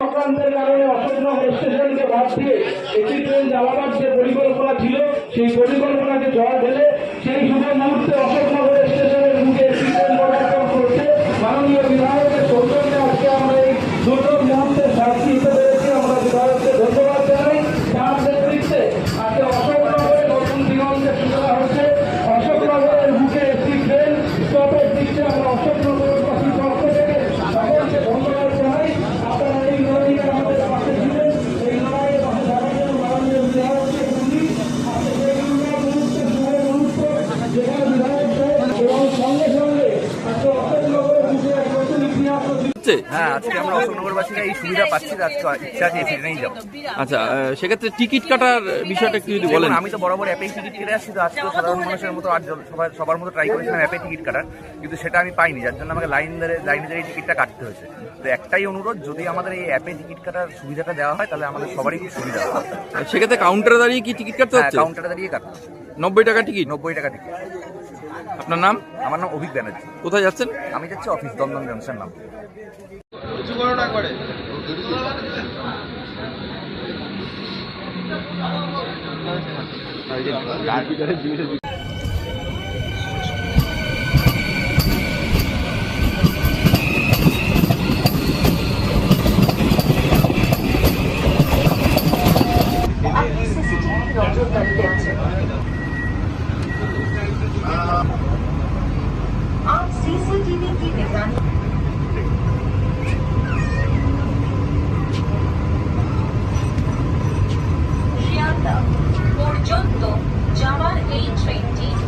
চক্রান্তের কারণে অশোকনগর স্টেশনকে বাদ দিয়ে একটি ট্রেন যাওয়ার যে পরিকল্পনা ছিল, সেই পরিকল্পনাকে জল ঢেলে সেই শুভ মুহূর্তে অশোকনগর স্টেশনের মুখে একটি ট্রেন পদার্পণ করছে মাননীয় বিধায়কের সৌজন্যে আজকে আমরা এই দুর্যোগ মুহূর্তে সাক্ষী হিসেবে আমরা বিধায়ককে ধন্যবাদ হ্যাঁ আজকে আমরা অশোকনগরবাসীরা এই সুবিধা পাচ্ছি আজকে ইচ্ছা আছে এসে যাব আচ্ছা সেক্ষেত্রে টিকিট কাটার বিষয়টা একটু যদি বলেন। আমি তো বরাবর অ্যাপেই টিকিট কেটে আসছি তো আজকে সাধারণ মানুষের মতো আর সবার সবার মতো ট্রাই করেছিলাম অ্যাপে টিকিট কাটার কিন্তু সেটা আমি পাইনি যার জন্য আমাকে লাইন ধরে লাইনে ধরে টিকিটটা কাটতে হয়েছে। তো একটাই অনুরোধ যদি আমাদের এই অ্যাপে টিকিট কাটার সুবিধাটা দেওয়া হয় তাহলে আমাদের সবারই খুব সুবিধা হবে। সেক্ষেত্রে কাউন্টারে দাঁড়িয়ে কি টিকিট কাটতে হ্যাঁ হচ্ছে? কাউন্টারে দাঁড়িয়ে কাটতে নব্বই টাকা টিকিট? নব্বই টাকা টিকিট। আপনার নাম? আমার নাম অভিক ব্যানার্জি। কোথায় যাচ্ছেন? আমি যাচ্ছি অফিস দমদম জংশন নাম